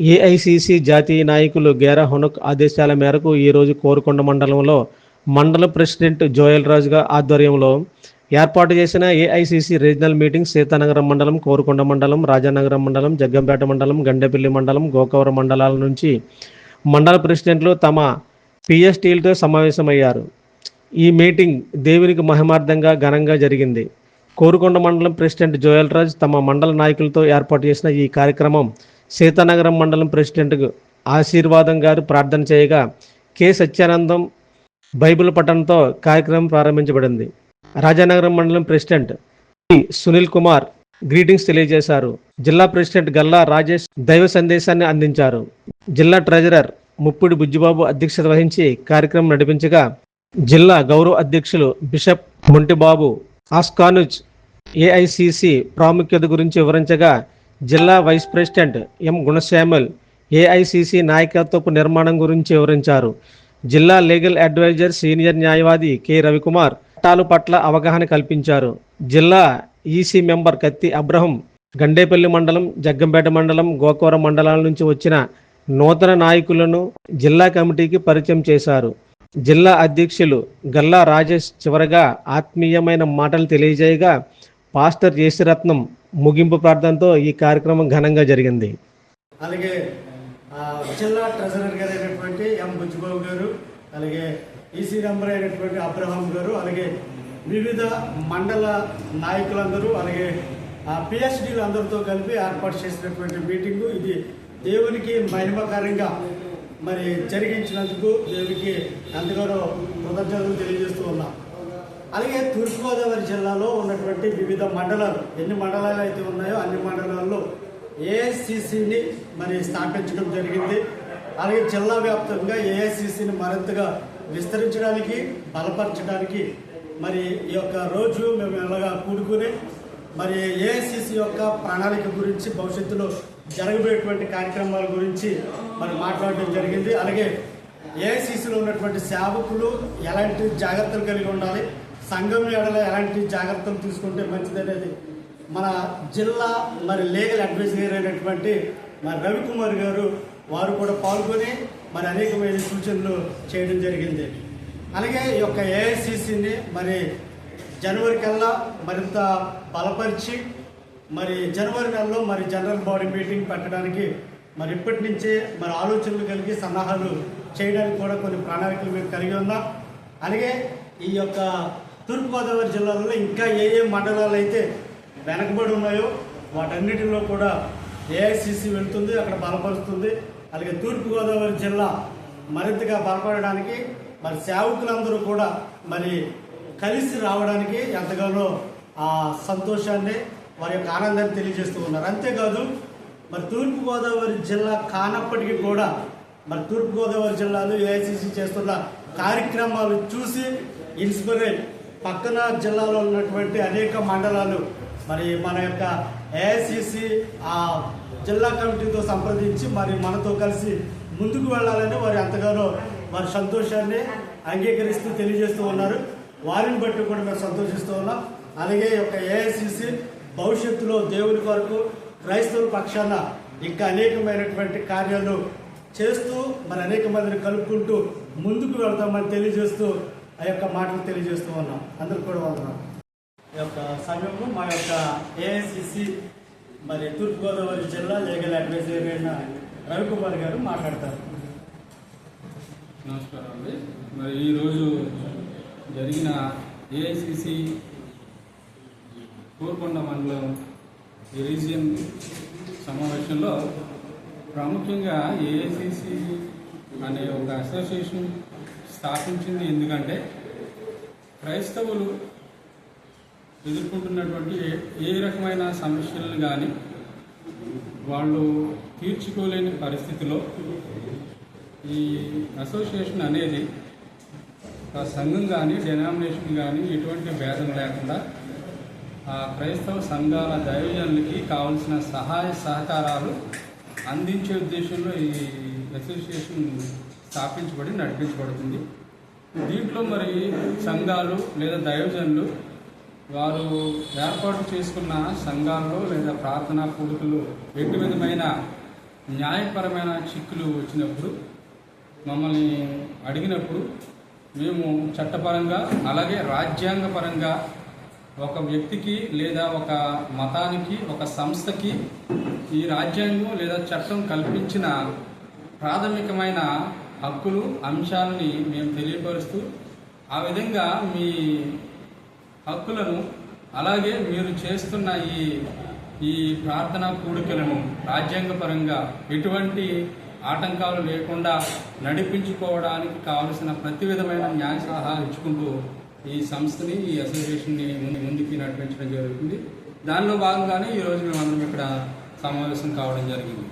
AICC జాతీయ నాయకులు గేరా హొనక్ ఆదేశాల మేరకు ఈరోజు కోరుకొండ మండలంలో మండల ప్రెసిడెంట్ జోయల్ రాజుగా ఆధ్వర్యంలో ఏర్పాటు చేసిన ఏఐసిసి రీజనల్ మీటింగ్ సీతానగరం మండలం కోరుకొండ మండలం రాజానగరం మండలం జగ్గంపేట మండలం గండేపల్లి మండలం గోకవరం మండలాల నుంచి మండల ప్రెసిడెంట్లు తమ పిఎస్టీలతో సమావేశమయ్యారు. ఈ మీటింగ్ దేవునికి మహిమార్థంగా ఘనంగా జరిగింది. కోరుకొండ మండలం ప్రెసిడెంట్ జోయల్ రాజ్ తమ మండల నాయకులతో ఏర్పాటు చేసిన ఈ కార్యక్రమం సీతానగరం మండలం ప్రెసిడెంట్ ఆశీర్వాదం గారు ప్రార్థన చేయగా కె. సత్యానందం బైబిల్ పఠనంతో కార్యక్రమం ప్రారంభించబడింది. రాజానగరం మండలం president P. Sunil Kumar greetings తెలియజేశారు. జిల్లా ప్రెసిడెంట్ గల్లా రాజేష్ దైవ సందేశాన్ని అందించారు. జిల్లా ట్రెజరర్ ముప్పిడి బుజ్జిబాబు అధ్యక్షత వహించి కార్యక్రమం నడిపించగా జిల్లా గౌరవ అధ్యక్షులు బిషప్ మొంటిబాబు ఆస్కానుజ్ ఏఐసిసి ప్రాముఖ్యత గురించి వివరించగా జిల్లా vice president M Gunashyamal AICC నాయకత్వపు నిర్మాణం గురించి వివరించారు. జిల్లా లీగల్ అడ్వైజర్ సీనియర్ న్యాయవాది కె రవికుమార్ చట్టాలు పట్ల అవగాహన కల్పించారు. జిల్లా ఈసీ మెంబర్ కత్తి అబ్రహం గండేపల్లి మండలం జగ్గంపేట మండలం గోకవరం మండలాల నుంచి వచ్చిన నూతన నాయకులను జిల్లా కమిటీకి పరిచయం చేశారు. జిల్లా అధ్యక్షులు గల్లా రాజేష్ చివరగా ఆత్మీయమైన మాటలు తెలియజేయగా పాస్టర్ జేసిరత్నం ముగింపు ప్రార్థనతో ఈ కార్యక్రమం ఘనంగా జరిగింది. అలాగే జిల్లా ట్రెజరర్ గారు అయినటువంటి ఎం బుజ్జిబాబు గారు అలాగే ఈసీ నంబర్ అయినటువంటి అబ్రహాం గారు అలాగే వివిధ మండల నాయకులందరూ అలాగే పిహెచ్డీలు అందరితో కలిపి ఏర్పాటు చేసినటువంటి మీటింగు. ఇది దేవునికి మహిమకరంగా మరి జరిగించినందుకు దేవునికి ఎంతగానో కృతజ్ఞతలు తెలియజేస్తూ ఉన్నాం. అలాగే తూర్పుగోదావరి జిల్లాలో ఉన్నటువంటి వివిధ మండలాలు ఎన్ని మండలాలు అయితే ఉన్నాయో అన్ని మండలాల్లో ఏఐసిసిని మరి స్థాపించడం జరిగింది. అలాగే జిల్లా వ్యాప్తంగా ఏఐసిసిని మరింతగా విస్తరించడానికి బలపరచడానికి మరి ఈ యొక్క రోజు మేము ఎలాగా కూడుకుని మరి ఏఐసిసి యొక్క ప్రణాళిక గురించి భవిష్యత్తులో జరగబోయేటువంటి కార్యక్రమాల గురించి మరి మాట్లాడడం జరిగింది. అలాగే ఏఐసిసిలో ఉన్నటువంటి సేవకులు ఎలాంటి జాగ్రత్తలు కలిగి ఉండాలి? సంఘం ఎడల ఎలాంటి జాగ్రత్తలు తీసుకుంటే మంచిదనేది మన జిల్లా మరి లీగల్ అడ్వైజర్ అయినటువంటి మరి రవికుమార్ గారు వారు కూడా పాల్గొని మరి అనేకమైన సూచనలు చేయడం జరిగింది. అలాగే ఈ యొక్క ఏఐసిసిని మరి జనవరి కల్లా మరింత బలపరిచి మరి జనవరి నెలలో మరి జనరల్ బాడీ మీటింగ్ పెట్టడానికి మరి ఇప్పటి నుంచే మరి ఆలోచనలు కలిగి సన్నాహాలు చేయడానికి కూడా కొన్ని ప్రణాళికలు మేము కలిగి ఉన్నాం. అలాగే ఈ యొక్క తూర్పుగోదావరి జిల్లాలో ఇంకా ఏ ఏ మండలాలు అయితే వెనకబడి ఉన్నాయో వాటన్నిటిలో కూడా ఏఐసిసి వెళుతుంది అక్కడ బలపరుస్తుంది. అలాగే తూర్పుగోదావరి జిల్లా మరింతగా బలపడడానికి మరి సేవకులందరూ కూడా మరి కలిసి రావడానికి ఎంతగానో ఆ సంతోషాన్ని వారి యొక్క ఆనందాన్ని తెలియజేస్తూ ఉన్నారు. అంతేకాదు మరి తూర్పుగోదావరి జిల్లా కానప్పటికీ కూడా మరి తూర్పుగోదావరి జిల్లాలో ఏఐసిసి చేస్తున్న కార్యక్రమాలు చూసి ఇన్స్పైర్ పక్కన జిల్లాలో ఉన్నటువంటి అనేక మండలాలు మరి మన యొక్క ఏఐసిసి ఆ జిల్లా కమిటీతో సంప్రదించి మరి మనతో కలిసి ముందుకు వెళ్ళాలని వారు ఎంతగానో వారి సంతోషాన్ని అంగీకరిస్తూ తెలియజేస్తూ ఉన్నారు. వారిని బట్టి కూడా మేము సంతోషిస్తూ ఉన్నాం. అలాగే యొక్క ఏఐసిసి భవిష్యత్తులో దేవుని కొరకు క్రైస్తవుల పక్షాన ఇంకా అనేకమైనటువంటి కార్యాలు చేస్తూ మరి అనేక మందిని కలుపుకుంటూ ముందుకు వెళ్తామని తెలియజేస్తూ ఆ యొక్క మాటలు తెలియజేస్తూ ఉన్నాం. అందరూ కూడా ఉన్నాం ఈ యొక్క సమయంలో మా యొక్క ఏఐసిసి మరి తూర్పుగోదావరి జిల్లా లీగల్ అడ్వైజర్ అయిన రవికుమార్ గారు మాట్లాడతారు. నమస్కారం అండి. మరి ఈరోజు జరిగిన ఏఐసిసి కోరుకొండ మండలం ఈ రీజియన్ సమావేశంలో ప్రాముఖ్యంగా ఏఐసిసి అనే ఒక అసోసియేషన్ స్థాపించింది. ఎందుకంటే క్రైస్తవులు ఎదుర్కొంటున్నటువంటి ఏ- రకమైన సమస్యలను కానీ వాళ్ళు తీర్చుకోలేని పరిస్థితిలో ఈ అసోసియేషన్ అనేది ఆ సంఘం కానీ డెనామినేషన్ కానీ ఎటువంటి భేదం లేకుండా ఆ క్రైస్తవ సంఘాల దైవజనులకి కావలసిన సహాయ సహకారాలు అందించే ఉద్దేశంలో ఈ అసోసియేషన్ స్థాపించబడి నడిపించబడుతుంది. దీంట్లో మరి సంఘాలు లేదా దైవజనులు వారు ఏర్పాటు చేసుకున్న సంఘాల్లో లేదా ప్రార్థనా కూడికలు ఎటు విధమైన న్యాయపరమైన చిక్కులు వచ్చినప్పుడు మమ్మల్ని అడిగినప్పుడు మేము చట్టపరంగా అలాగే రాజ్యాంగపరంగా ఒక వ్యక్తికి లేదా ఒక మతానికి ఒక సంస్థకి ఈ రాజ్యాంగం లేదా చట్టం కల్పించిన ప్రాథమికమైన హక్కులు అంశాలని మేము తెలియపరుస్తూ ఆ విధంగా మీ హక్కులను అలాగే మీరు చేస్తున్న ఈ ఈ ప్రార్థనా కూడికలను రాజ్యాంగపరంగా ఎటువంటి ఆటంకాలు లేకుండా నడిపించుకోవడానికి కావలసిన ప్రతి విధమైన న్యాయ సలహా ఇచ్చుకుంటూ ఈ సంస్థని ఈ అసోసియేషన్ని ముందు- ముందుకి నడిపించడం జరుగుతుంది. దానిలో భాగంగానే ఈరోజు మేమందరం ఇక్కడ సమావేశం కావడం జరిగింది.